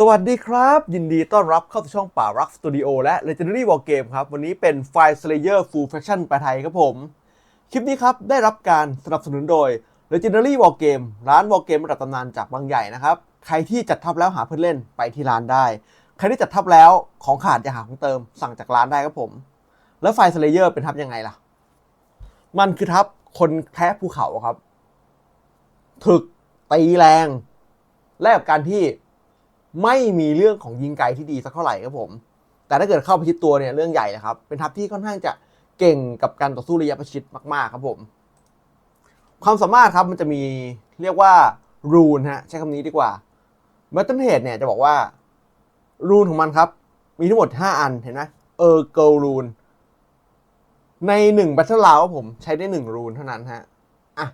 สวัสดีครับ ยินดีต้อนรับเข้าสู่ช่องป่ารักสตูดิโอและ Legendary War Game ครับ วันนี้เป็น Fire Slayer Full Faction แปลไทยครับผม คลิปนี้ครับ ได้รับการสนับสนุนโดย Legendary War Game ร้าน War Game ระดับตำนานจากบางใหญ่นะครับ ใครที่จัดทับแล้วหาเพื่อนเล่นไปที่ร้านได้ ใครที่จัดทับแล้วของขาดจะหาของเติม สั่งจากร้านได้ครับผม แล้ว Fire Slayer เป็นทับยังไงล่ะ มันคือทับคนแพ้ภูเขาครับ ถึกตีแรง แลกกับการที่ ไม่มีเรื่องของยิงไกลที่ดีสักเท่าไหร่ครับผม แต่ถ้าเกิดเข้าประชิดตัวเนี่ยเรื่องใหญ่เลยครับ เป็นทัพที่ค่อนข้างจะเก่งกับการต่อสู้ระยะประชิดมากๆครับผม ความสามารถครับมันจะมีเรียกว่ารูนฮะใช้คำนี้ดีกว่าเมทัลเฮดเนี่ยจะบอกว่ารูนของมันครับ มีทั้งหมด 5 อันเห็นไหมเออเกิลรูนใน1แบทเทิลลาวผมใช้ได้ 1 รูนเท่านั้นฮะอะ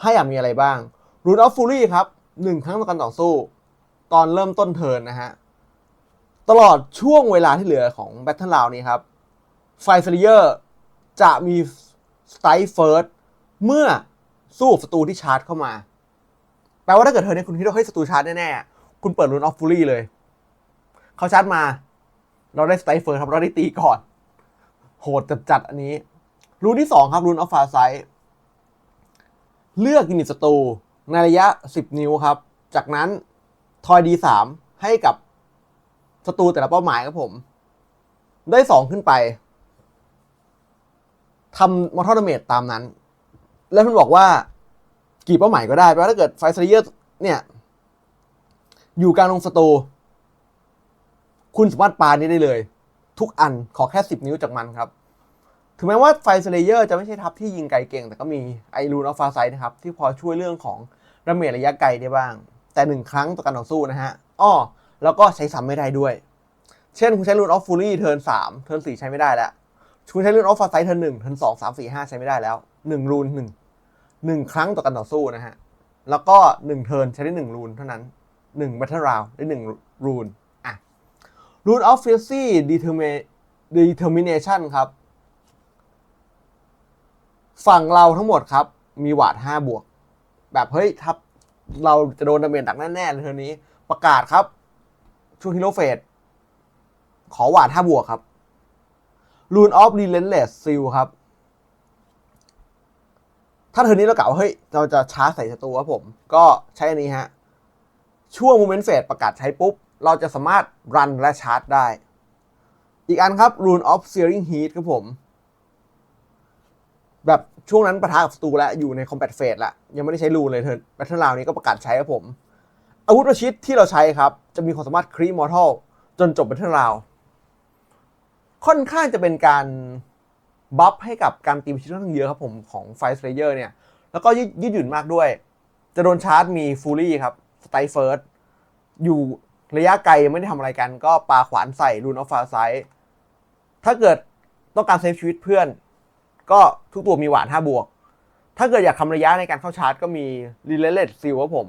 ให้อยากมีอะไรบ้างรูนออฟฟูรี่ครับหนึ่งครั้งต่อการต่อสู้ ตอนเริ่มต้นเทิร์นนะฮะ ตลอดช่วงเวลาที่เหลือของแบทเทิล o าวนี้ครับ ไฟเซเยอร์จะมีสไตล์เฟิร์สเมื่อสู้ศัตรูที่ชาร์จเข้ามา แปลว่าถ้าเกิดเธอเนี่ยคุณคิดว่าเฮ้ยศัตรูชาร์จแน่ๆ คุณเปิดรูนออฟฟูรี่เลย เขาชาร์จมา เราได้สไตล์เฟิร์สครับ เราได้ตีก่อน โหดจัดๆอันนี้ รูนที่ 2 ครับรูนออฟฟาไซเลือกยูนิตศัตรูในระยะ 10 นิ้วครับ จากนั้น ทอย D3 ให้กับศัตรูแต่ละเป้าหมายครับผม ได้สองขึ้นไปทำมอร์ทอร์เมตตามนั้น แล้วมันบอกว่ากี่เป้าหมายก็ได้แปลว่าถ้าเกิดไฟเซเยอร์เนี่ย อยู่กลางลงศัตรูคุณสามารถปานี้ได้เลย ทุกอันขอแค่ 10 นิ้วจากมันครับ ถึงแม้ว่าไฟเซเลเยอร์จะไม่ใช่ทัพที่ยิงไกลเก่ง แต่ก็มีไอรูนอฟฟาไซนะครับ ที่พอช่วยเรื่องของดาเมจระยะไกลได้บ้าง แต่หนึ่งครั้งต่อการต่อสู้นะฮะอ้อแล้วก็ใช้ซ้ำไม่ได้ด้วย เช่นคุณใช้รูนออฟฟูรี่เทิร์นสามเทิร์นสี่ใช้ไม่ได้แล้วคุณใช้รูนออฟฟาไซเทิร์นหนึ่งเทิร์นสองสามสี่ห้าใช้ไม่ได้แล้วหนึ่งรูนหนึ่งหนึ่งครั้งต่อการต่อสู้นะฮะแล้วก็หนึ่งเทิร์นใช้ได้หนึ่งรูนเท่านั้นหนึ่งแบทเทิลราวได้หนึ่งรูนอะรูนออฟฟิซี่ดีเทอร์เมดีเทอร์มิเนชันครับ ฝั่งเราทั้งหมดครับ มีวาด5บวก แบบเฮ้ยทับ เราจะโดนดาเมจดักแน่ๆเลยเทอนี้ ประกาศครับ ช่วงฮีโรเฟสขอหวาด5บวกครับ Rune of Relentless Seal ครับ ถ้าเทอร์นี้เรากล่าวว่าเฮ้ย เราจะชาร์จใส่ศัตรูครับผม ก็ใช้อันนี้ฮะ ช่วง Movement Phase ประกาศใช้ปุ๊บ เราจะสามารถรันและชาร์จได้ อีกอันครับ Rune of Searing Heat ครับผม แบบช่วงนั้นประทะกับศัตรูแล้วอยู่ในคอม b a t เฟสละยังไม่ได้ใช้รูนเลยเทิร์นแบทเทิลราวนี้ก็ประกาศใช้ครับผม อาวุธประชิดที่เราใช้ครับ จะมีความสามารถครีมอร์ทัลจนจบแบทเทิลราวค่อนข้างจะเป็นการบัฟให้กับการตีประชิดค่อนข้างเยอะครับผมของไฟสเลเยอร์เนี่ย แล้วก็ยืดหยุ่นมากด้วย จะโดนชาร์จมีฟูลี่ครับสไตเฟิร์สอยู่ระยะไกลไม่ได้ทำอะไรกัน ก็ปาขวานใส่รูนออฟฟาไซถ้าเกิดต้องการเซฟชีวิตเพื่อน ก็ทุกตัวมีหวาน 5 บวก ถ้าเกิดอยากทำระยะในการเข้าชาร์จก็มี r e l a t e d Seal ครับผม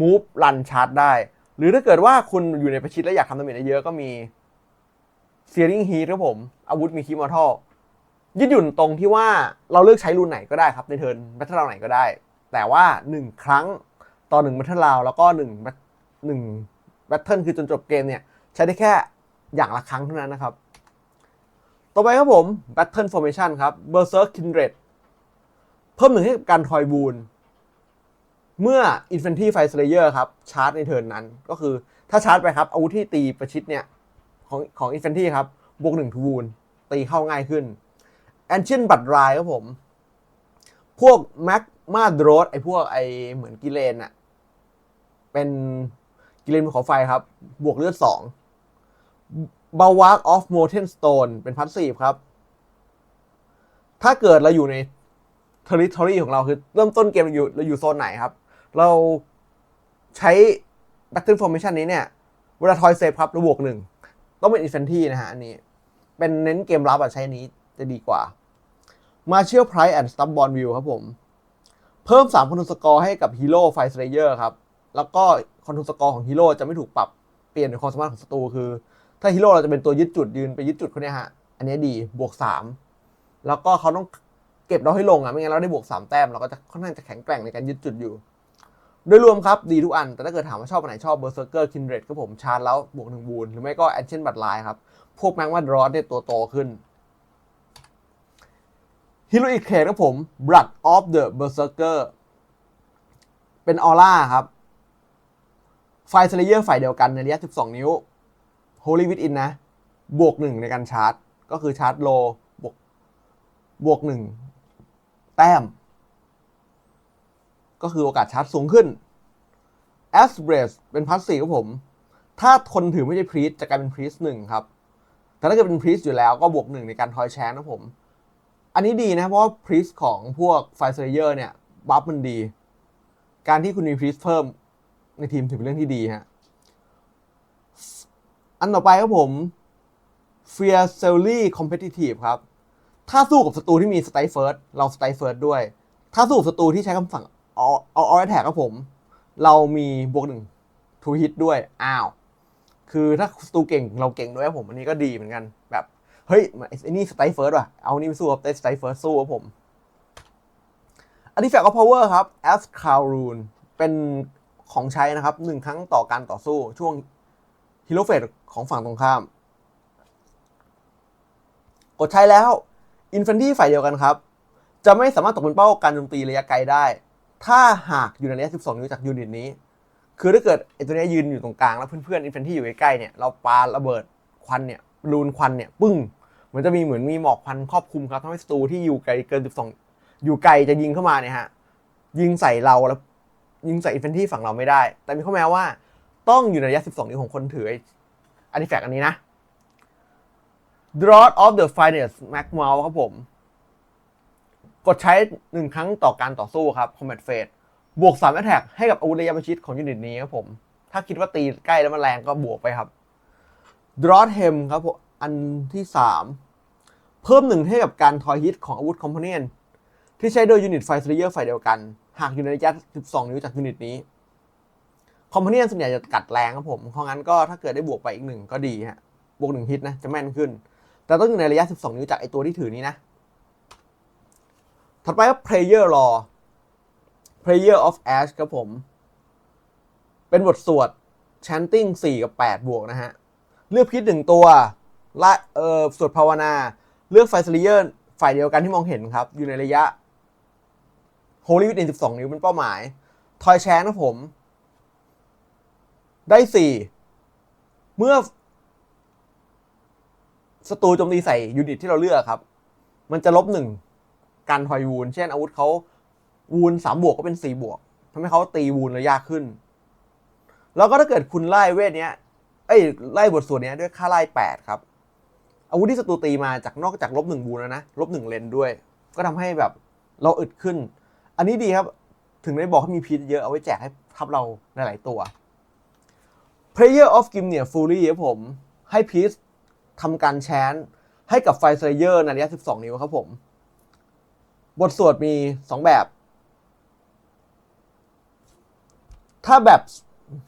Move รันชาร์จได้ หรือถ้าเกิดว่าคุณอยู่ในประชิดและอยากทำดาเมจเยอะก็มี Searing Heat ครับผม อาวุธมีคิมอทัลยืดหยุ่นตรงที่ว่าเราเลือกใช้รูนไหนก็ได้ครับในเทิร์นแบทเทิลราไหนก็ได้ แต่ว่า 1 ครั้งต่อ1แบทเทิลราแล้วก็1แบทหนึ่งแบทเทิลคือจนจบเกมเนี่ย ใช้ได้แค่อย่างละครั้งเท่านั้นนะครับ ต่อไปครับผม Battle Formation ครับ Berserk Kindred เพิ่มหนึ่งให้กับการทอยบูนเมื่อ Infantry Fire Slayer ครับ ชาร์จในเทิร์นนั้น ก็คือถ้าชาร์จไปครับ อาวุธที่ตีประชิดเนี่ยของของ Infantry ครับ บวกหนึ่งทูบูนตีเข้าง่ายขึ้น Ancient บัตรรายครับผม พวก Mac มาดโรสไอพวกไอเหมือนกิเลนอะเป็นกิเลนขาไฟครับ บวกเลือดสอง b a w a r k of Molten Stone เป็นพัสซีฟครับ ถ้าเกิดเราอยู่ใน territory ของเราคือเริ่มต้นเกมเราอยู่เราอยู่โซนไหนครับ เราใช้ Battle Formation นี้เนี่ย เวลาทอยเซฟครับเราบวกหนึ่ง ต้องเป็น Infanty นะฮะ อันนี้ เป็นเน้นเกมรับอะใช้นี้จะดีกว่า Martial Price and Stubborn View ครับผม เพิ่ม 3 คอนทรลสกอร์ให้กับฮีโร่ไฟสเลเยอร์ครับ แล้วก็คอนทรลสกอร์ของฮีโร่จะไม่ถูกปรับเปลี่ยนในความสามารถของศัตรูคือ ถ้าฮีโร่เราจะเป็นตัวยึดจุดยืนไปยึดจุดเขาเนี่ยฮะ อันนี้ดีบวกสามแล้วก็เขาต้องเก็บเราให้ลงอะไม่งั้นเราได้บวกสามแต้มเราก็จะค่อนข้างจะแข็งแกร่งในการยึดจุดอยู่ โดยรวมครับดีทุกอัน แต่ถ้าเกิดถามว่าชอบอันไหนชอบเบอร์เซอร์เกอร์คินเรดครับผมชาร์จแล้วบวกหนึ่งบูนหรือไม่ก็แอนเชนบัตไลน์ครับพวกแมงมาดรอสเนี่ยตัวโตขึ้นฮิโรอิเคครับผม Blood of the Berserker เป็นออร่าครับ ไฟสเลเยอร์ฝ่ายเดียวกันในระยะ 12 นิ้ว Holy Within นะ บวกหนึ่งในการชาร์จ ก็คือชาร์จโลบวกบวกหนึ่งแต้ม ก็คือโอกาสชาร์จสูงขึ้น a s b r a c e เป็นพัสซีครับผม ถ้าทนถือไม่ใช่พรีสจะกลายเป็นพรีสหนึ่งครับ แต่ถ้าเกิดเป็นพรีสอยู่แล้วก็บวกหนึ่งในการทอยแชนนะผม อันนี้ดีนะ เพราะว่าพรีสของพวกไฟเซเยอร์เนี่ย บัฟมันดี การที่คุณมีพรีสเพิ่มในทีมถือเป็นเรื่องที่ดีฮะ อันต่อไปครับผม f e a r s e l l y Competitive ครับ ถ้าสู้กับศัตรูที่มีสไตเฟิร์สเราสไตเฟิร์สด้วย ถ้าสู้กับศัตรูที่ใช้คำสั่งเอาเอาเอาแท็กครับผม เรามีบวกหนึ่งทูฮิตด้วย อ้าว คือถ้าศัตรูเก่งเราเก่งด้วยครับผม อันนี้ก็ดีเหมือนกัน แบบ เฮ้ยไอ้นี่สไตเฟิร์สว่ะ เอานี่ไปสู้กับสไตเฟิร์สสู้ครับผม อันนี้แฟกต์ออฟพาวเวอร์ครับ as c a r u n เป็นของใช้นะครับหนึ่งครั้งต่อการต่อสู้ช่วง ฮีโร่เฟสของฝั่งตรงข้าม กดใช้แล้วอินฟันที่ฝ่ายเดียวกันครับ จะไม่สามารถตกเป็นเป้าการโจมตีระยะไกลได้ ถ้าหากอยู่ในระยะ 12 นิ้วจากยูนิตนี้ คือถ้าเกิดไอ้ตัวนี้ยืนอยู่ตรงกลางแล้วเพื่อนๆอินฟันที่อยู่ใกล้ๆเนี่ยเราปาระเบิดควันเนี่ยรูนควันเนี่ยปึ้งเหมือนจะมีเหมือนมีหมอกควันครอบคลุมครับทำให้ศัตรูที่อยู่ไกลเกิน 12 อยู่ไกลจะยิงเข้ามาเนี่ยฮะยิงใส่เราแล้วยิงใส่อินฟันที่ฝั่งเราไม่ได้ แต่มีข้อแม้ว่า ต้องอยู่ในระยะ 12 นิ้วของคนถืออ้อาร์ติแฟกต์อันนี้นะ Drought of the Finest Mac m o u s ครับผม กดใช้หนึ่งครั้งต่อการต่อสู้ครับ Combat Phase บวก3 Attack ให้กับอาวุธระยะประชิดของยูนิตนี้ครับผม ถ้าคิดว่าตีใกล้แล้วมันแรงก็บวกไปครับ Drought Hem ครับผม อันที่ 3 เพิ่มหนึ่งให้กับการทอยฮิตของอาวุธ Companion ที่ใช้โดยยูนิตไฟสเลเยอร์ฝ่ายเดียวกัน หากอยู่ในระยะ 12 นิ้วจากยูนิตนี้ คอมพานีส่วนใหญ่จะกัดแรงครับผม เพราะงั้นก็ถ้าเกิดได้บวกไปอีกหนึ่งก็ดีฮะ บวกหนึ่งฮิตนะ จะแม่นขึ้น แต่ต้องอยู่ในระยะ 12 นิ้วจากไอตัวที่ถือนี้นะ ถัดไปก็ Prayer Law Prayer of Ash ครับผม เป็นบทสวด Chanting 4 กับ 8 บวกนะฮะ เลือกพิษหนึ่งตัวละเออสวดภาวนา เลือกไฟสเลเยอร์ฝ่ายเดียวกันที่มองเห็นครับ อยู่ในระยะ Holy Within 12 นิ้วเป็นเป้าหมาย ทอยแชนนะผม ได้4เมื่อศัตรูโจมตีใส่ยูนิตที่เราเลือกครับ มันจะลบหนึ่งการทอยวูน เช่นอาวุธเขาวูนสามบวกก็เป็นสี่บวกทำให้เขาตีวูนระยะขึ้น แล้วก็ถ้าเกิดคุณไล่เวทเนี้ย เอ้ยไล่บทส่วนเนี้ยด้วยค่าไล่แปดครับ อาวุธที่ศัตรูตีมาจากนอกจากลบหนึ่งบูนแล้วนะลบหนึ่งเลนด้วย ก็ทำให้แบบเราอึดขึ้น อันนี้ดีครับ ถึงได้บอกให้มีพีทเยอะเอาไว้แจกให้ทับเราหลาย ๆ ตัว Player of g i m n e r Fury ครับผมให้พีซทำการแชนให้กับไฟเซเยอร์ในระยะ 12 นิ้วครับผม บทสวดมี 2 แบบ ถ้าแบบ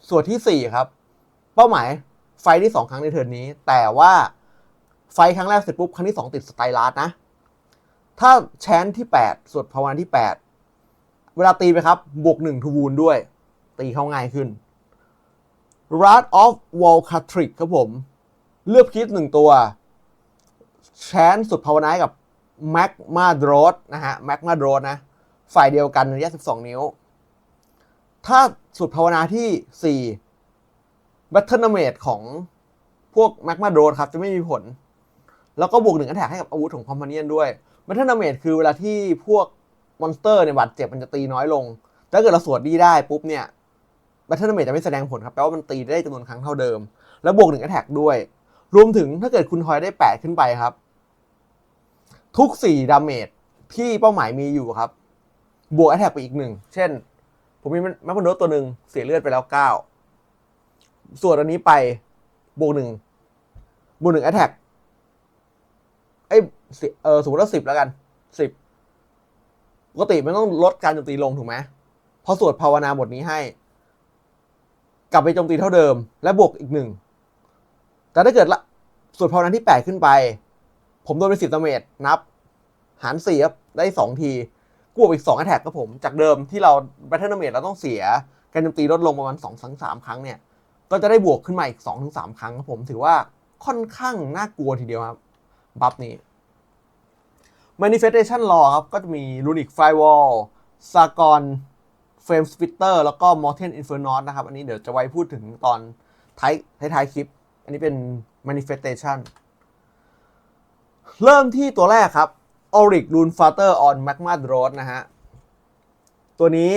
สวดที่ 4 ครับ เป้าหมายไฟที่ 2 ครั้งในเทิร์นนี้ แต่ว่าไฟครั้งแรกเสร็จปุ๊บ ครั้งที่ 2 ติดสไตลาร์ดนะ ถ้าแชนที่ 8 สวดภาวนาที่ 8 เวลาตีไปครับ บวก1ทูวูนด้วย ตีเข้าง่ายขึ้น r a t of w a l c a t r i c ครับผม เลือกพิษหนึ่งตัว แชนสุดภาวนากับ Mac m a d r o t นะฮะ Mac m a d r o t นะ ฝ่ายเดียวกันระยะ 12 นิ้ว ถ้าสุดภาวนาที่ 4 Battle Damage ของพวก Mac m a d r o t ครับ จะไม่มีผล แล้วก็บวกหนึ่งอันแทกให้กับอาวุธของ Companion ด้วย Battle Damage คือเวลาที่พวกมอนสเตอร์เนี่ยบาดเจ็บมันจะตีน้อยลง ถ้าเกิดเราสวดดีได้ปุ๊บเนี่ย แบตเทิลเมจจะไม่แสดงผลครับแปลว่ามันตีได้จำนวนครั้งเท่าเดิม แล้วบวกหนึ่งแอ t แทกด้วย รวมถึงถ้าเกิดคุณทอยได้ 8 ขึ้นไปครับ ทุก 4 ดาเมจที่เป้าหมายมีอยู่ครับ บวกแอ t แทกไปอีกหนึ่งเช่น ผมมีแมปเปิลโดตัวหนึ่งเสียเลือดไปแล้ว 9 ส่วนอันนี้ไปบวกหนึ่งบวกหนึ่งแอ t แทกไอ้เออสมมติว่าสิบแล้วกันสิบปกติมันต้องลดการโจมตีลงถูกไหมพอสวดภาวนาบทนี้ให้ กลับไปโจมตีเท่าเดิม และบวกอีกหนึ่งแต่ถ้าเกิดละสวดภาวนที่ 8 ขึ้นไป ผมโดนไปสิบดาเมจนับ หารสี่ครับได้ 2 ทีกบวอีก2 a t t a c k ครับผม จากเดิมที่เรา Battle Damage เราต้องเสียการโจมตีลดลงประมาณ2อถึงสครั้งเนี่ย ก็จะได้บวกขึ้นมาอีก2อถึงสครั้งครับผมถือว่าค่อนข้างน่ากลัวทีเดียวครับ บัฟนี้ manifestation law ครับ ก็จะมี runic firewall s a g o n frame splitter แล้วก็ morten inferno นะครับ อันนี้เดี๋ยวจะไว้พูดถึงตอนท้ายท้ายคลิป อันนี้เป็น manifestation เริ่มที่ตัวแรกครับ Auric Rune Fighter on Magma Road นะฮะ ตัวนี้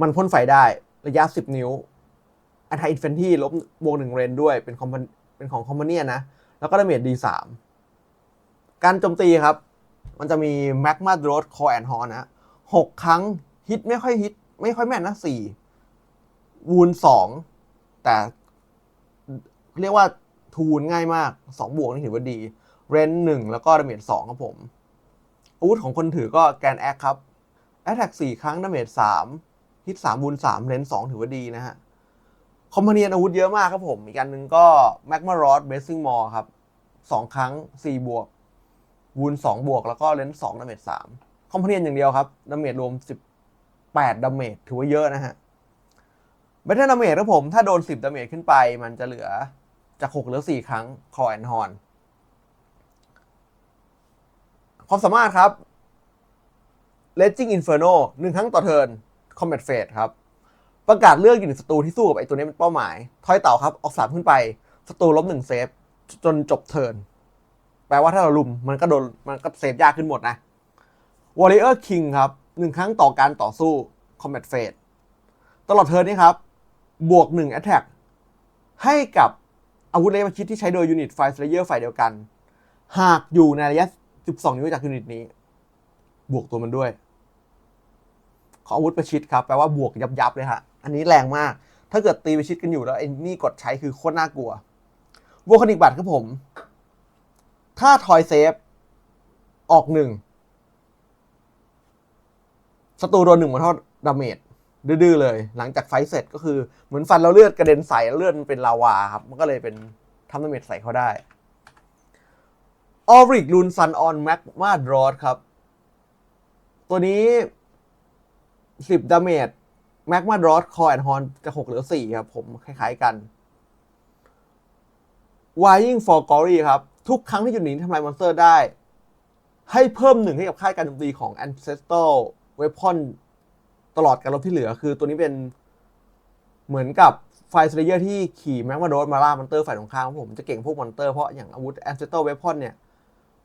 มันพ่นไฟได้ระยะ 10 นิ้ว Anti Infantry ลบบวกหนึ่งเรนด้วยเป็นคอมเป็นของคอมพานีนะ แล้วก็ดาเมจ D3 การโจมตีครับ มันจะมี Magma Road Core and Horn นะหกครั้ง ฮิตไม่ค่อยฮิต ไม่ค่อยแม่นนะสี่วูนสองแต่เรียกว่าทูนง่ายมากสองบวกนี่ถือว่าดี เรนหนึ่งแล้วก็ดาเมจสองครับผม อาวุธของคนถือก็แกนแอคครับแอตแทกสี่ครั้งดาเมจสามฮิตสามบูนสามเรนสองถือว่าดีนะฮะคอมพานีอาวุธเยอะมากครับผม อีกอันหนึ่งก็แมกมารอดเบสซิ่งมอร์ครับสองครั้งสี่บวกวูนสองบวกแล้วก็เลนสองดาเมจสามคอมพานีอย่างเดียวครับดาเมจรวมสิบ แปดดาเมจถือว่าเยอะนะฮะเบทเทอร์ดาเมจครับผม ถ้าโดนสิบดาเมจขึ้นไป มันจะเหลือจากหกเหลือสี่ครั้งคอแอนฮอนความสามารถครับ Raging Inferno หนึ่งครั้งต่อเทิร์น Combat Phase ครับ ประกาศเลือกอยู่ในศัตรูที่สู้กับไอตัวนี้เป็นเป้าหมายทอยเต่าครับออกสามขึ้นไปศัตรูลบหนึ่งเซฟ จนจบเทิร์นแปลว่าถ้าเราลุมมันก็โดนมันก็เซฟยากขึ้นหมดนะ Warrior King ครับ หนึ่งครั้งต่อการต่อสู้ Combat Phase ตลอดเทิร์นนี้ครับ บวกหนึ่ง Attack ให้กับอาวุธเลเวลคิดที่ใช้โดยยูนิตไฟสเลเยอร์ฝ่ายเดียวกัน หากอยู่ในระยะ 12 นิ้วจากยูนิตนี้ บวกตัวมันด้วย ขออาวุธประชิดครับ แปลว่าบวกยับยับๆเลยฮะ อันนี้แรงมาก ถ้าเกิดตีประชิดกันอยู่แล้วไอ้นี่กดใช้คือโคตรน่ากลัววอคนิกบัตรครับผม ถ้าทอยเซฟ ออกหนึ่ง ศัตรูโดนหนึ่งมาเท่าดาเมจดื้อเลย หลังจากไฟเสร็จก็คือเหมือนฟันเราเลือดกระเด็นใส่เลือดมันเป็นลาวาครับมันก็เลยเป็นทำดาเมจใส่เขาได้ออริกลูนซันออนแม็กมาดรอดครับ ตัวนี้สิบดาเมจแม็กมาดรอดคอแอนฮอนจะหกเหลือสี่ครับ ผมคล้ายๆกัน Wying for Glory ครับ ทุกครั้งที่อยู่หนีทำลายมอนสเตอร์ได้ ให้เพิ่มหนึ่งให้กับค่ายการโจมตีของ Ancestral Weapon ตลอดการรบที่เหลือ คือตัวนี้เป็นเหมือนกับไฟสเลเยอร์ที่ขี่แม็กมาโดสมาล่ามอนเตอร์ฝ่ายตรงข้ามครับผมจะเก่งพวกมอนเตอร์เพราะอย่างอาวุธ Ancestral Weapon เนี่ย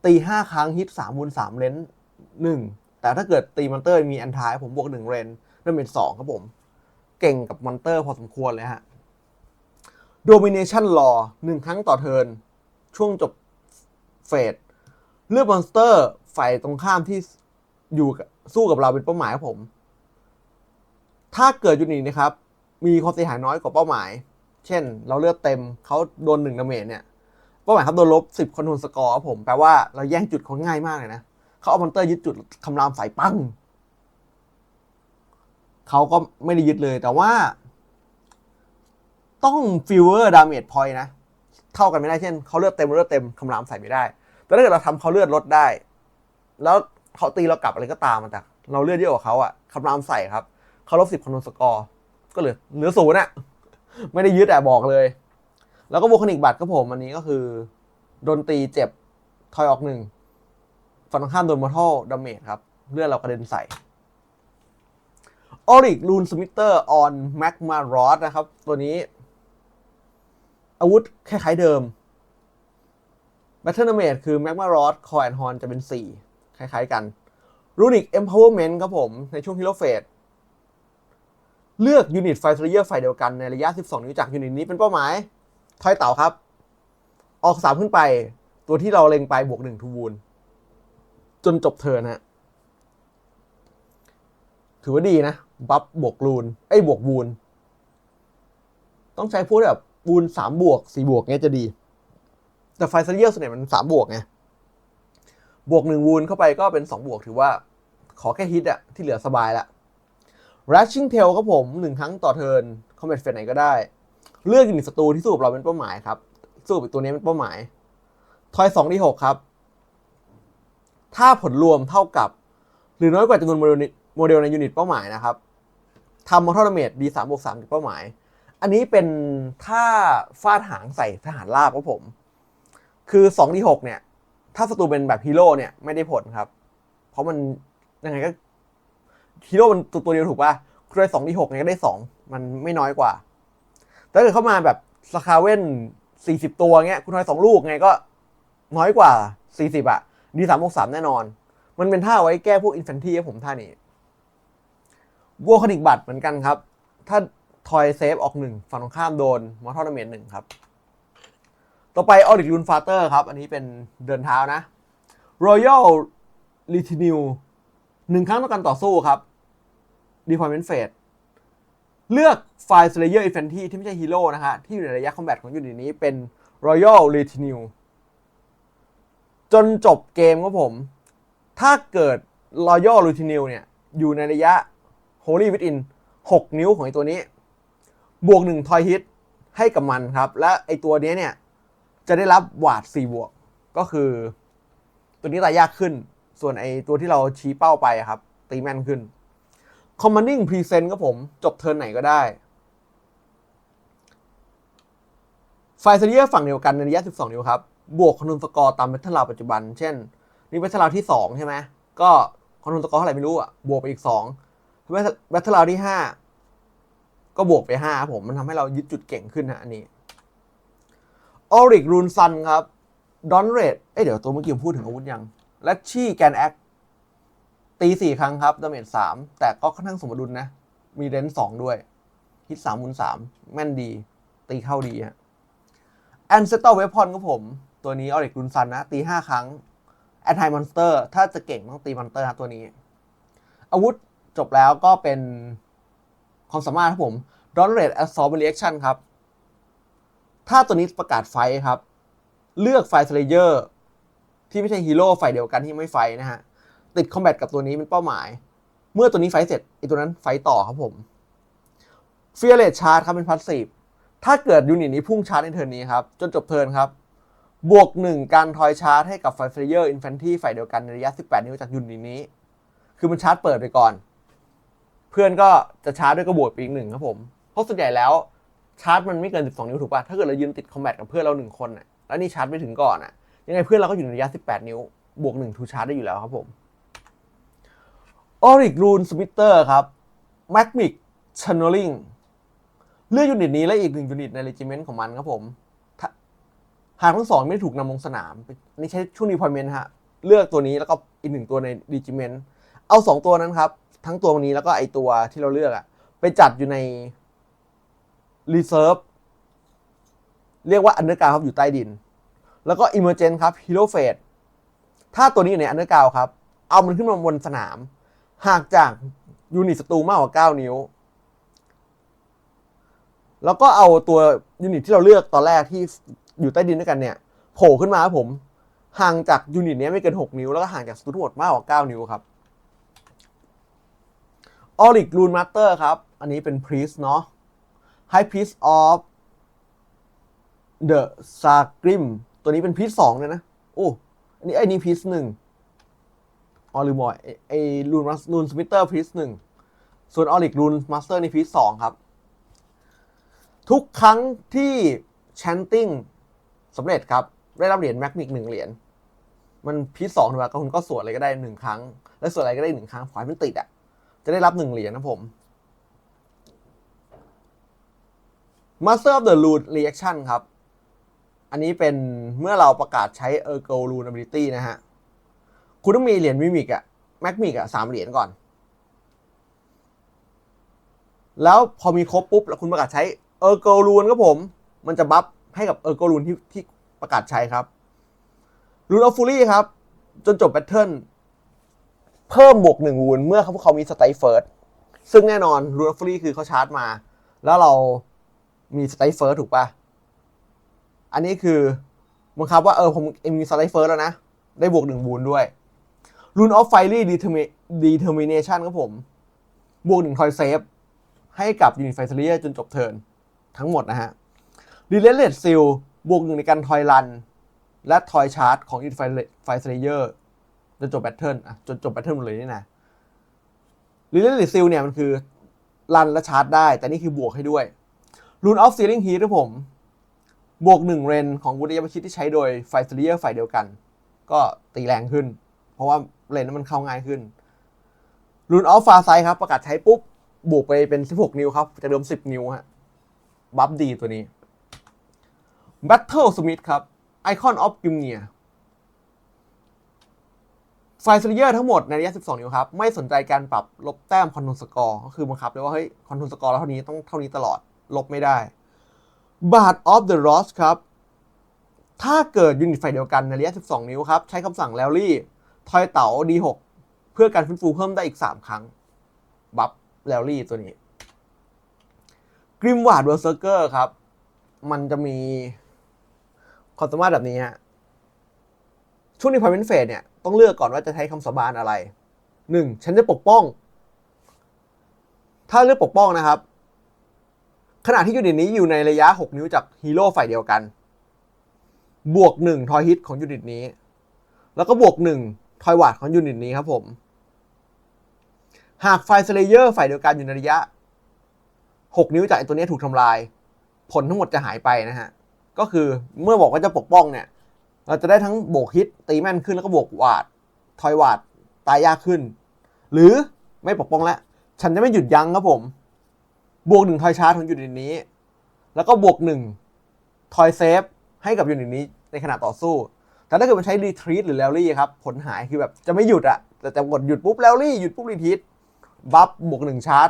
ตีห้าครั้งฮิตสามบูนสามเลนหนึ่งแต่ถ้าเกิดตีมอนเตอร์มีแอนทายผมบวกหนึ่งเรนนั่นเป็นสองครับผม เก่งกับมอนเตอร์พอสมควรเลยฮะ Domination Law หนึ่งครั้งต่อเทิร์นช่วงจบเฟสเลือกมอนสเตอร์ฝ่ายตรงข้ามที่อยู่กับ สู้กับเราเป็นเป้าหมายครับผม ถ้าเกิดยูนิตนะครับ มีความเสียหายน้อยกว่าเป้าหมาย เช่น เราเลือดเต็มเขาโดนหนึ่งดาเมจเนี่ยเป้าหมายครับโดนลบสิบคอนโทรลสกอร์ครับผมแปลว่าเราแย่งจุดเขาง่ายมากเลยนะเขาเอามอนเตอร์ยึดจุดคำรามสายปั้งเขาก็ไม่ได้ยึดเลยแต่ว่า ต้องฟิวเวอร์ดาเมจพอยนะ เท่ากันไม่ได้เช่นเขาเลือดเต็มเลือดเต็มคำรามใส่ไม่ได้ แต่ถ้าเกิดเราทำเขาเลือดลดได้ แล้ว เขาตีเรากลับอะไรก็ตามมาจากเราเลือดเยอะกว่าเขาอะคำรามใส่ครับเขาลบสิบคอนโทรสกอร์ก็เหลือเหลือศูนย์อะไม่ได้ยึดแต่บอกเลย แล้วก็โวคานิกบัตรครับผมอันนี้ก็คือโดนตีเจ็บทอยออกหนึ่งฝั่งตรงข้ามโดนมอทัลดาเมจครับ เลือดเรากระเด็นใส่ออริกลูนสมิเตอร์ออนแมกมารอดนะครับ ตัวนี้ อาวุธคล้ายๆเดิม Battle Damage คือ Magma Rod Core and Horn จะเป็น4 คล้ายๆกัน Runic Empowerment ครับผม ในช่วง Hero Phase เลือกยูนิตไฟเทเยอร์ไฟเดียวกันในระยะ 12 นิ้วจากยูนิตนี้เป็นเป้าหมายทอยเต่าครับ ออก3ขึ้นไป ตัวที่เราเล็งไปบวก1ทูวูนจนจบเทิร์นฮะถือว่าดีนะ บัฟบวกรูนไอ้บวกวูนต้องใช้พวกแบบวูนสามบวกสี่บวกเงี้ยจะดี แต่ไฟเซเยอร์ส่วนใหญ่มันสามบวกไง บวกหนึ่งวูนเข้าไปก็เป็นสองบวกถือว่าขอแค่ฮิตอะที่เหลือสบายละ Rashing Tail ครับผมหนึ่งครั้งต่อเทิร์นคอมเมนต์เฟสไหนก็ได้ เลือกยูนิตศัตรูที่สู้กับเราเป็นเป้าหมายครับสู้กับตัวนี้เป็นเป้าหมายทอยสองที่หกครับ ถ้าผลรวมเท่ากับ หรือน้อยกว่าจำนวนโมเดลโมเดลในยูนิตเป้าหมายนะครับทำมอเตอร์เมดดีสามบวกสามเป้าหมาย อันนี้เป็นท่าฟาดหางใส่ทหารราบครับผม คือสองดีหกเนี่ย ถ้าศัตรูเป็นแบบฮีโร่เนี่ยไม่ได้ผลครับ เพราะมันยังไงก็ฮีโร่มันตัวตัวเดียวถูกป่ะคุณได้สองดีหกเนี่ยก็ได้สองมันไม่น้อยกว่า แต่ถ้าเกิดเข้ามาแบบสคาเว่นสี่สิบตัวเงี้ยคุณทอยสองลูกไงก็น้อยกว่าสี่สิบอะดีสามวกสามแน่นอน มันเป็นท่าไว้แก้พวกอินฟันทีครับผมท่านี้วัวคณิกบัตรเหมือนกันครับ ถ้าทอยเซฟออกหนึ่งฝั่งตรงข้ามโดนมอทอร์เมนหนึ่งครับ ต่อไปออริกลูนฟาเตอร์ครับ อันนี้เป็นเดินเท้านะ Royal r e t i n u e หนึ่งครั้งต้องการต่อสู้ครับ Deployment Phase เลือกไฟล์ Slayer Infantry ที่ไม่ใช่ฮีโร่นะฮะ ที่อยู่ในระยะคอมแบทของยูนิตนี้เป็น Royal r e t i n u e จนจบเกมครับผม ถ้าเกิด Royal r e t i n u e เนี่ย อยู่ในระยะ Holy Within 6นิ้วของไอตัวนี้ บวก1ทอยฮิตให้กับมันครับ และไอตัวนี้เนี่ย จะได้รับหวาด4บวกก็คือ ตัวนี้ตายยากขึ้น ส่วนไอตัวที่เราชี้เป้าไปครับ ตีแม่นขึ้น Commanding Present ครับผมจบเทิร์นไหนก็ได้ ไฟเซเรียฝั่งเดียวกันในระยะ 12 นิ้วครับ บวกคำนวณสกอร์ตามเบทเทิลราปัจจุบัน เช่น นี่เบทเทิลราที่ 2 ใช่ไหม ก็คำนวณสกอร์เท่าไหร่ไม่รู้อะ บวกไปอีก2เบทเทิลราที่ 5 ก็บวกไป5ครับผม มันทำให้เรายึดจุดเก่งขึ้นนะอันนี้ ออริกรูนซันครับดอนเรดเอ้ยเดี๋ยวตัวเมื่อกี้ผมพูดถึงอาวุธยัง และชี่แกนแอคตีสี่ครั้งครับดาเมจสามแต่ก็ค่อนข้างสมดุลนะ มีเรนสองด้วยฮิตสามมูลสามแม่นดี ตีเข้าดีฮะแอนเซตเตอร์เวพอนครับผม ตัวนี้ออริกรุนซันนะ ตีห้าครั้งแอนไทมอนสเตอร์ถ้าจะเก่งต้องตีมอนสเตอร์ครับตัวนี้ อาวุธจบแล้วก็เป็นความสามารถครับผมดอนเรดแอสซอร์บรีแอคชั่นครับ ถ้าตัวนี้ประกาศไฟครับ เลือกไฟสเลเยอร์ที่ไม่ใช่ฮีโร่ฝ่ายเดียวกันที่ไม่ไฟนะฮะ ติดคอมแบทกับตัวนี้เป็นเป้าหมาย เมื่อตัวนี้ไฟเสร็จไอตัวนั้นไฟต่อครับผมเฟียร์เลชาร์จครับเป็นพาสซีฟถ้าเกิดยูนิตนี้พุ่งชาร์จในเทิร์นนี้ครับ จนจบเทิร์นครับ บวกหนึ่งการทอยชาร์จให้กับไฟเฟเยอร์อินฟันทีฝ่ายเดียวกันในระยะ 18 นิ้วจากยูนิตนี้ คือมันชาร์จเปิดไปก่อน เพื่อนก็จะชาร์จด้วยกระบวกไปอีกหนึ่งครับผมเพราะส่วนใหญ่แล้ว ชาร์จมันไม่เกิน 12 นิ้วถูกป่ะ ถ้าเกิดเรายืนติดคอมแบทกับเพื่อนเราหนึ่งคนน่ะ แล้วนี่ชาร์จไปถึงก่อนน่ะ ยังไงเพื่อนเราก็อยู่ในระยะ 18 นิ้ว บวกหนึ่งทูชาร์จได้อยู่แล้วครับผมออริกรูนสมิเตอร์ครับแมกมิกชันนอลิงเลือกยูนิตนี้และอีกหนึ่งยูนิตในเรจิเมนต์ของมันครับผมหากทั้งสองไม่ถูกนำลงสนามนี่ใช้ช่วงดีพอยเมนต์ฮะ เลือกตัวนี้แล้วก็อีกหนึ่งตัวในเรจิเมนต์เอาสองตัวนั้นครับ ทั้งตัวนี้แล้วก็ไอตัวที่เราเลือกอะไปจัดอยู่ใน รีเซิร์ฟเรียกว่าอันเดอร์กราวครับอยู่ใต้ดิน แล้วก็อิมเมอร์เจนครับฮีโร่เฟสถ้าตัวนี้อยู่ในอันเดอร์กราวครับ เอามันขึ้นมาบนสนาม หากจากยูนิตศัตรูมากกว่า 9 นิ้ว แล้วก็เอาตัวยูนิตที่เราเลือกตอนแรกที่อยู่ใต้ดินด้วยกันเนี่ยโผล่ขึ้นมาครับผมห่างจากยูนิตนี้ไม่เกิน 6 นิ้ว แล้วก็ห่างจากศัตรูทั้งหมดมากกว่า 9 นิ้วครับออริกลูนมาสเตอร์ครับ อันนี้เป็นพรีสเนาะ High Priest of the Sagrim ตัวนี้เป็นพีซสองเลยนะ โอ้ อันนี้ไอ้นี่พีซหนึ่งออลืมบอกไอ้รูนมัสรูนสมิเตอร์พีซหนึ่งส่วนออริกรูนมาสเตอร์ในพีซสองครับ ทุกครั้งที่แชนติ้งสำเร็จครับ ได้รับเหรียญแมกนิกหนึ่งเหรียญ มันพีซสองถูกไหมก็คุณก็สวดอะไรก็ได้หนึ่งครั้ง และสวดอะไรก็ได้หนึ่งครั้งขอให้มันติดอะ จะได้รับหนึ่งเหรียญนะผม Master of the Rune Reaction ครับ อันนี้เป็นเมื่อเราประกาศใช้ e r g o Rune Ability นะฮะ คุณต้องมีเหรียญมิมิกอะแมกมิกอะสามเหรียญก่อน แล้วพอมีครบปุ๊บ แล้วคุณประกาศใช้ e r g o Rune ครับผม มันจะบัฟให้กับ e r g o Rune ที่ที่ประกาศใช้ครับ Rune of Fury ครับ จนจบแพทเทิร์นเพิ่มบวกหนึ่งวูนเมื่อเขาพวกเขามีสไตเฟิร์สซึ่งแน่นอน Rune of Fury คือเขาชาร์จมา แล้วเรา มีสไตล์เฟิร์สถูกปะอันนี้คือบังคับว่าเออผมมีสไลด์เฟิร์สแล้วนะ ได้บวกหนึ่งบูนด้วย Rune of Fiery Determination ครับผม บวกหนึ่งทอยเซฟ ให้กับยูนิตไฟเซเรียจนจบเทิร์นทั้งหมดนะฮะ Relentless Seal บวกหนึ่งในการทอยรัน และทอยชาร์จของยูนิตไฟเซเรียจนจบแบทเทิลอะจนจบแบทเทิลหมดเลยนี่นะ Relentless Seal เนี่ยมันคือรันและชาร์จได้ แต่นี่คือบวกให้ด้วย Rune of Sealing Heat ครับผม บวกหนึ่งเรนของวุฒิยาชิตที่ใช้โดยไฟเซเลียฝ่ายเดียวกัน ก็ตีแรงขึ้น เพราะว่าเรนนั้นมันเข้าง่ายขึ้น Rune of Far Sight ครับ ประกาศใช้ปุ๊บ บวกไปเป็น 16 นิ้วครับจากเดิม 10 นิ้วฮะ บัฟดีตัวนี้ Battle Smith ครับ Icon of Gimnia ไฟเซเลียทั้งหมดในระยะ 12 นิ้วครับ ไม่สนใจการปรับลบแต้มคอนโทรลสกอร์ก็คือบังคับเลยว่า เฮ้ย คอนโทรลสกอร์เราเท่านี้ต้องเท่านี้ตลอด ลบไม่ได้ บา t ออฟเดอะ o อสครับ ถ้าเกิดยูนิตไฟเดียวกันในระยะ 12 นิ้วครับ ใช้คำสั่งแลลี่ทอยเต๋า D6 เพื่อการฟื้นฟูเพิ่มได้อีก 3 ครั้ง บัฟแลลี่ตัวนี้กริมวาร์ดเวอร์เซอร์เกอร์ครับ มันจะมีความสามารถแบบนี้ฮะช่วงนี้พอยเมนเฟสเนี่ย ต้องเลือกก่อนว่าจะใช้คำสาบานอะไรหนึ่งฉันจะปกป้อง ถ้าเลือกปกป้องนะครับ ขณะที่ยูนิตนี้อยู่ในระยะ 6 นิ้วจากฮีโร่ฝ่ายเดียวกัน บวก 1 ทอยฮิตของยูนิตนี้ แล้วก็บวก 1 ทอยวาดของยูนิตนี้ครับผม หากไฟสเลเยอร์ฝ่ายเดียวกันอยู่ในระยะ 6 นิ้วจากไอตัวนี้ถูกทำลาย ผลทั้งหมดจะหายไปนะฮะ ก็คือเมื่อบอกว่าจะปกป้องเนี่ย เราจะได้ทั้งบวกฮิตตีแม่นขึ้นแล้วก็บวกวาดทอยวาดตายยากขึ้น หรือไม่ปกป้องแล้ว ฉันจะไม่หยุดยั้งครับผม บวกหนึ่งทอยชาร์จของยูนิตนี้ แล้วก็บวกหนึ่งทอยเซฟให้กับยูนิตนี้ในขณะต่อสู้ แต่ถ้าเกิดมันใช้รีทรีตหรือแลลี่ครับ ผลหายคือแบบจะไม่หยุดอะแต่จะกดหยุดปุ๊บแลลี่หยุดปุ๊บรีทรีตบัฟบวกหนึ่งชาร์จ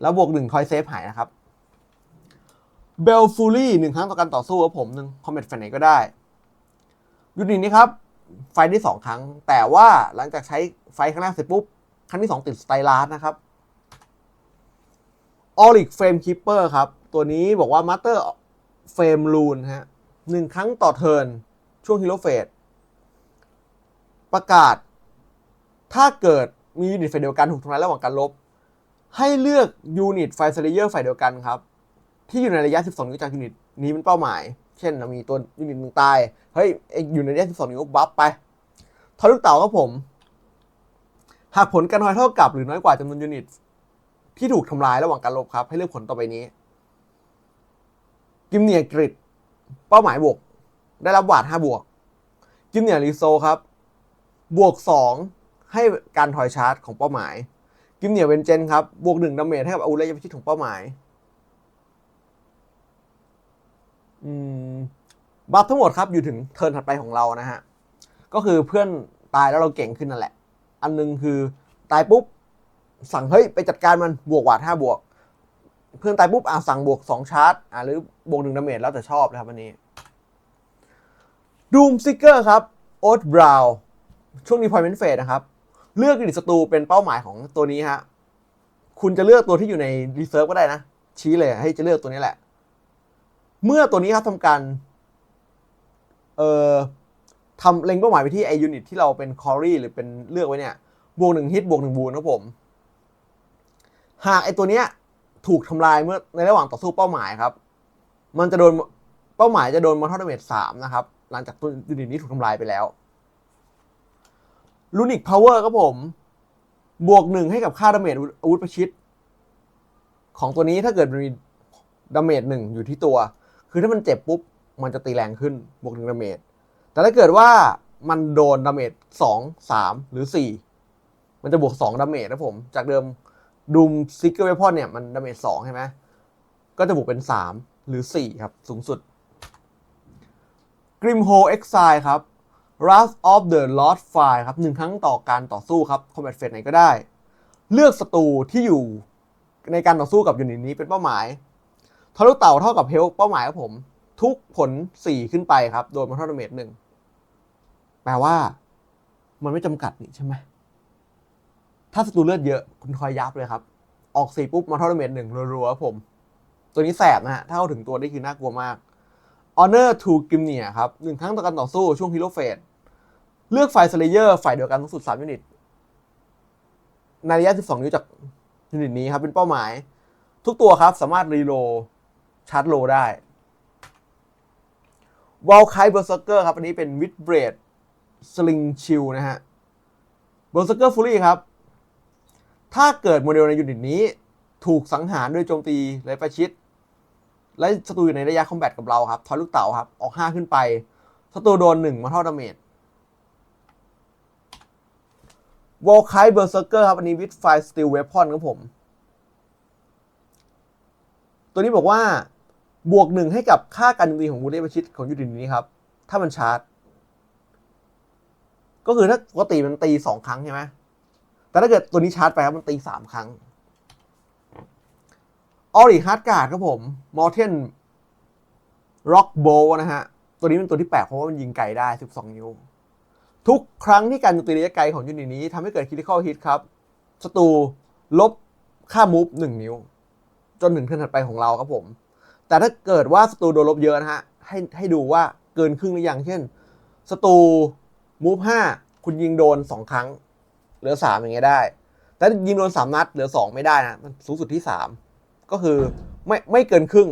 แล้วบวกหนึ่งทอยเซฟหายนะครับเบลฟูลี่หนึ่งครั้งต่อการต่อสู้กับผมหนึ่งคอมเมนต์แฟนไหนก็ได้ยูนิตนี้ครับ ไฟได้สองครั้ง แต่ว่าหลังจากใช้ไฟครั้งแรกเสร็จปุ๊บ ครั้งที่สองติดสไตลัสนะครับ ออริกเฟรมคิปเปอร์ครับ ตัวนี้บอกว่ามาสเตอร์เฟรมลูนฮะหนึ่งครั้งต่อเทิร์นช่วงฮิโรเฟสประกาศ ถ้าเกิดมียูนิตไฟเดียวกันถูกทำลายระหว่างการลบ ให้เลือกยูนิตไฟเซเลเยอร์ไฟเดียวกันครับ ที่อยู่ในระยะ 12 นิ้วจากยูนิตนี้เป็นเป้าหมาย เช่นเรามีตัวยูนิตหนึ่งตาย เฮ้ยเอกอยู่ในระยะ 12 นิ้วบัฟไปทอลูกเต๋าครับผม หากผลการทอยเท่ากับหรือน้อยกว่าจำนวนยูนิต ที่ถูกทำลายระหว่างการลบครับ ให้เลือกผลต่อไปนี้ กิมเนียกริดเป้าหมายบวก ได้รับบาด5บวก กิมเนียรีโซครับ บวก 2 ให้การทอยชาร์จของเป้าหมาย กิมเนียเวนเจนครับ บวก1ดาเมจให้กับอาวุธและยาพิชิตของเป้าหมายบัฟทั้งหมดครับอยู่ถึงเทิร์นถัดไปของเรานะฮะ ก็คือเพื่อนตายแล้วเราเก่งขึ้นนั่นแหละ อันหนึงคือตายปุ๊บ สั่งเฮ้ยไปจัดการมันบวกหวาดห้าบวก เพื่อนตายปุ๊บอะสั่งบวกสองชาร์จอะหรือบวกหนึ่งดาเมจแล้วแต่ชอบนะครับวันนี้ดูมซิกเกอร์ครับโอ๊ตบราวช่วงนี้พอยเมนต์เฟสนะครับ เลือกดิศัตรูเป็นเป้าหมายของตัวนี้ฮะคุณจะเลือกตัวที่อยู่ในรีเซิร์ฟก็ได้นะ ชี้เลยให้จะเลือกตัวนี้แหละ เมื่อตัวนี้ครับทำการเอ่อทำเล็งเป้าหมายไปที่ไอยูนิตที่เราเป็นคอรี่หรือเป็นเลือกไว้เนี่ย บวกหนึ่งฮิตบวกหนึ่งบูนครับผม หากไอตัวเนี้ยถูกทำลายเมื่อในระหว่างต่อสู้เป้าหมายครับ มันจะโดนเป้าหมายจะโดนมอนทอร์เมจสามนะครับ หลังจากตัวยูนิตนี้ถูกทำลายไปแล้วลูนิกพาวเวอร์ครับผม บวกหนึ่งให้กับค่าดาเมจอาวุธประชิด ของตัวนี้ถ้าเกิดมันมีดาเมจหนึ่งอยู่ที่ตัว คือถ้ามันเจ็บปุ๊บ มันจะตีแรงขึ้น บวกหนึ่งดาเมจ แต่ถ้าเกิดว่ามันโดนดาเมจสองสามหรือสี่ มันจะบวกสองดาเมจนะผม จากเดิม ดูมซิกเกอร์เวพอนเนี่ยมันดาเมจสองใช่ไหมก็จะบวกเป็นสามหรือสี่ครับ สูงสุดกริมโฮเอ็กไซครับ Wrath of the Lost Fire ครับหนึ่งครั้งต่อการต่อสู้ครับ Combat Phase ไหนก็ได้ เลือกศัตรูที่อยู่ในการต่อสู้กับยูนิตนี้เป็นเป้าหมายทะลุเต่าเท่ากับเฮลเป้าหมายครับผม ทุกผล 4 ขึ้นไปครับ โดยมาทอร์เมตหนึ่งแปลว่า มันไม่จำกัดนี่ใช่ไหม ถ้าศัตรูเลือดเยอะคุณคอยยับเลยครับ ออกสี่ปุ๊บมาทอร์เมตหนึ่งรัวๆผม ตัวนี้แสบนะฮะ ถ้าเข้าถึงตัวได้คือน่ากลัวมาก Honor to Gimnia ครับหนึ่งครั้งต่อการต่อสู้ช่วงฮีโร่เฟสเลือกไฟสเลเยอร์ฝ่ายเดียวกันสูงสุด3ยูนิตในระยะ 12 นิ้วจากยูนิตนี้ครับ เป็นเป้าหมาย ทุกตัวครับสามารถรีโลชาร์จโลได้วอลคายเบอร์เซอร์เกอร์ครับ อันนี้เป็นวิดเบรดสลิงชิลนะฮะเบอร์เซอร์เกอร์ฟูลี่ครับ ถ้าเกิดโมเดลในยูนิตนี้ ถูกสังหารด้วยโจมตีและประชิด และศัตรูอยู่ในระยะคอมแบทกับเราครับทอยลูกเต๋าครับ ออกห้าขึ้นไปศัตรูโดนหนึ่งมาเท่าดาเมจวอลคายเบอร์เซอร์เกอร์ครับ อันนี้วิดไฟสติลเวพอนครับผม ตัวนี้บอกว่าบวกหนึ่งให้กับค่าการโจมตีของวูดเดประชิดของยูนิตนี้ครับ ถ้ามันชาร์จ ก็คือถ้าปกติมันตีสองครั้งใช่ไหม แต่ถ้าเกิดตัวนี้ชาร์จไปครับมันตีสามครั้งออริฮาร์ดการ์ดครับผมมอร์เทนร็อกโบนะฮะ ตัวนี้เป็นตัวที่แปลกเพราะว่ามันยิงไกลได้ 12 นิ้ว ทุกครั้งที่การโจมตีระยะไกลของยูนิตนี้ทำให้เกิดคิ t ิคอลฮิตครับศัตรูลบค่ามูฟ1 นิ้ว จนถึงเทิร์นถัดไปของเราครับผม แต่ถ้าเกิดว่าศัตรูโดนลบเยอะนะฮะ ให้ให้ดูว่าเกินครึ่งหรือยังเช่นศัตรูมูฟ5คุณยิงโดน 2 ครั้ง เหลือ3อย่างเงี้ยได้ แต่ยิงโดน3นัดเหลือ2ไม่ได้นะมันสูงสุดที่3ก็คือไม่ไม่เกินครึ่ง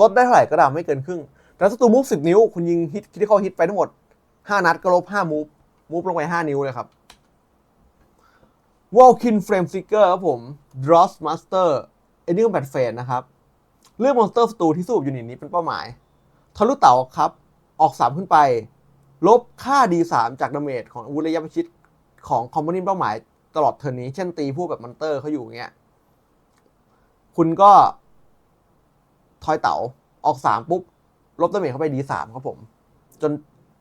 ลดได้เท่าไหร่ก็ได้ไม่เกินครึ่ง แต่ศัตรูมูฟ10นิ้ว คุณยิงฮิตคิดที่เขาฮิตไปทั้งหมด5นัดก็ลบ5มูฟมูฟลงไป5นิ้วเลยครับวอลคินเฟรมซิกเกอร์ครับผม Dross Master เอ็นดิ้งแบทเฟนนะครับ เลือกมอนสเตอร์ศัตรูที่สู้กับยูนิตนี้เป็นเป้าหมายทะลุเต๋าครับ ออก 3 ขึ้นไป ลบค่า D3 จากดาเมจของอาวุธระยะประชิด ของคอมโพเนนต์เป้าหมายตลอดเทิร์นนี้ เช่นตีพวกแบบมอนเตอร์เขาอยู่อย่างเงี้ย คุณก็ ทอยเต๋าออก3ปุ๊บ ลบดาเมจเข้าไป D3 ครับผม จน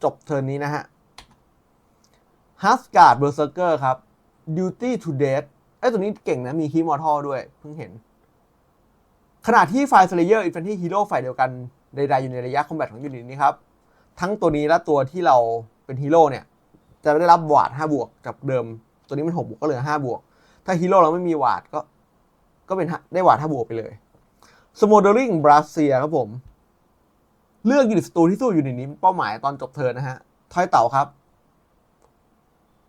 จบเทิร์นนี้นะฮะฮัสการ์ดเบอร์เซอร์เกอร์ครับ Duty to Death ไอ้ตัวนี้เก่งนะ มีคีมอร์ทัลด้วย เพิ่งเห็น ขณะที่ไฟ s เลเยอร์อินฟันที่ฮีโร่ฝ่ายเดียวกันใดๆอยู่ในระยะคอมแบทของยูนิตนี้ครับ ทั้งตัวนี้และตัวที่เราเป็นฮีโร่เนี่ย จะได้รับวาด5บวกกับเดิม ตัวนี้มัน6บวกก็เหลือ5บวก ถ้าฮีโร่เราไม่มีวาดก็ ก็เป็นได้วาด5บวกไปเลย Smoldering b r a s i a ครับผม เลือกยูนิตศัตรูที่สู้ยูนิตนี้เป้าหมายตอนจบเทินนะฮะทอยเต่าครับ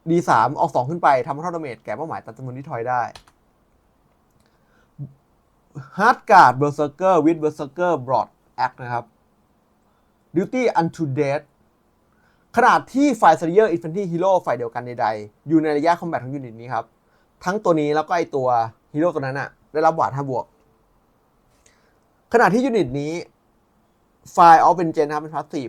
D3 ออก 2 ขึ้นไปทำเท่าดาเมจแก่เป้าหมายตามจำนวนที่ทอยได้ Hard Guard Berserker with Berserker Broad Act นะครับ Duty unto Death ขนาดที่ฝ่าย Slayer Infantry Hero ฝ่ายเดียวกันใดๆ อยู่ในระยะคอมแบทของยูนิตนี้ครับ ทั้งตัวนี้แล้วก็ไอตัวฮีโร่ตัวนั้นอะได้รับบาด5บวก ขณะที่ยูนิตนี้ไฟล์ออฟเ e นเจนครับเป็นพาสซีฟ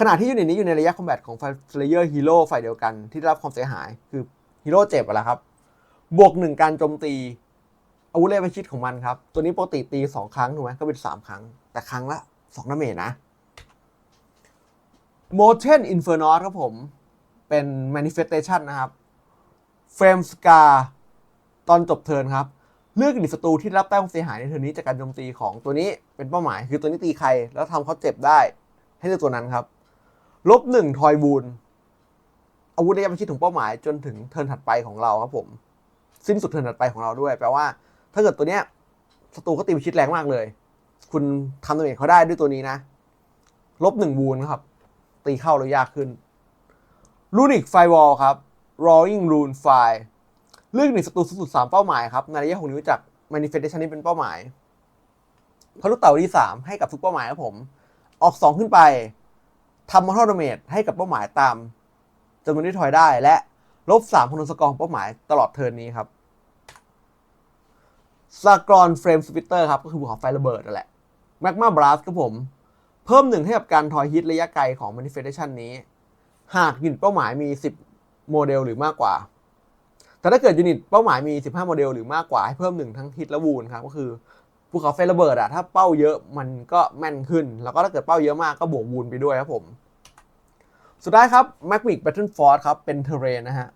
ขณะที่ยูนิตนี้อยู่ในระยะคอมแบทของไฟเลเยอร์ฮีโร่ฝ่ายเดียวกันที่ได้รับความเสียหายคือฮีโร่เจ็บอะละครับ บวกหนึ่งการโจมตีอาวุธเลประชิดของมันครับ ตัวนี้ปกติตีสองครั้งถูกไหมก็เป็นสามครั้ง แต่ครั้งละสองดาเมจนะ Motion Inferno ครับผม เป็น Manifestation นะครับ Frame Scar ตอนจบเทิร์นครับ เลือกยูนิศัตรูที่รับแต้มความเสียหายในเทิร์นนี้จากการโจมตีของตัวนี้เป็นเป้าหมาย คือตัวนี้ตีใคร แล้วทำเขาเจ็บได้ ให้เลือกตัวนั้นครับ ลบหนึ่งทอยบูนอาวุธระยะประชิดถึงเป้าหมายจนถึงเทิร์นถัดไปของเราครับผม สิ้นสุดเทิร์นถัดไปของเราด้วย แปลว่า ถ้าเกิดตัวเนี้ยศัตรูก็ตีประชิดแรงมากเลย คุณทำตัวเองเขาได้ด้วยตัวนี้นะลบหนึ่งบูนครับ ตีเข้าแล้วยากขึ้นลูนิกไฟวอลครับ Roaring Rune Fire เลือกหนึ่งศัตรูสูงสุด3เป้าหมายครับในระยะหกนิ้วจาก Manifestation นี้เป็นเป้าหมายพลุเต่าที่3ให้กับทุกเป้าหมายครับผม ออก 2 ขึ้นไปทำมอเทอร์ดเมจให้กับเป้าหมายตามจำนวนที่ทอยได้และลบ3คนสกอร์ของเป้าหมายตลอดเทิร์นนี้ครับสากรอนเฟรมสปิเตอร์ครับ ก็คือภูเขาไฟระเบิดนั่นแหละแมกมาบลัสครับผม เพิ่มหนึ่งให้กับการทอยฮิตระยะไกลของ Manifestation นี้ หากยูนิตเป้าหมายมี 10 โมเดลหรือมากกว่า แต่ถ้าเกิดยูนิตเป้าหมายมี 15 โมเดลหรือมากกว่าให้เพิ่มหนึ่งทั้งฮิตและวูนครับก็คือภูเขาไฟระเบิดอะถ้าเป้าเยอะมันก็แม่นขึ้น แล้วก็ถ้าเกิดเป้าเยอะมากก็บวกวูนไปด้วยครับผม สุดท้ายครับ Magmic Battle Force ครับเป็นเทเรนนะฮะ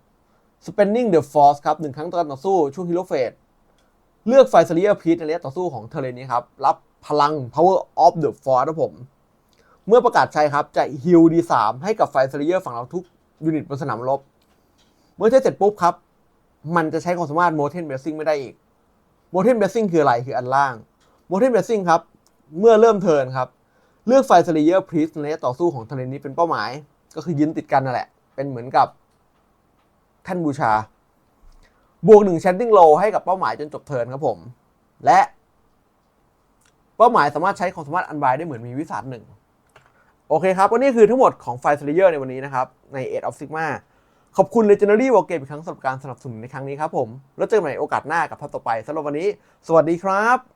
Spending the Force ครับหนึ่งครั้งต่อการต่อสู้ช่วงฮีโร่เฟสเลือกไฟเซเลียพีทในระยะต่อสู้ของเทเรนนี้ครับ รับพลัง Power of the Force ครับผม เมื่อประกาศใช้ครับจะฮิล D3 ให้กับไฟเซเลียฝั่งเราทุกยูนิตบนสนามรบ เมื่อใช้เสร็จปุ๊บครับ มันจะใช้ความสามารถ Motion Blessing ไม่ได้อีก Motion Blessing คืออะไรคืออันล่าง Motion Blessing ครับ เมื่อเริ่มเทิร์นครับ เลือกไฟเซเลียพรีสในต่อสู้ของเทเรนนี้เป็นเป้าหมาย ก็คือยืนติดกันนั่นแหละ เป็นเหมือนกับท่านบูชา บวกหนึ่ง Chanting Low ให้กับเป้าหมายจนจบเทิร์นครับผม และ เป้าหมายสามารถใช้ความสามารถอันบายได้เหมือนมีวิสัทหนึ่ง โอเคครับก็นี่คือทั้งหมดของไฟล์ s l a เยอร์ในวันนี้นะครับ ใน Age of Sigma ขอบคุณ Legendary War Game อีกครั้งสำหรับการสนับสนุนในครั้งนี้ครับผม แล้วเจอกันใหม่โอกาสหน้ากับทัพต่อไปสำหรับวันนี้ สวัสดีครับ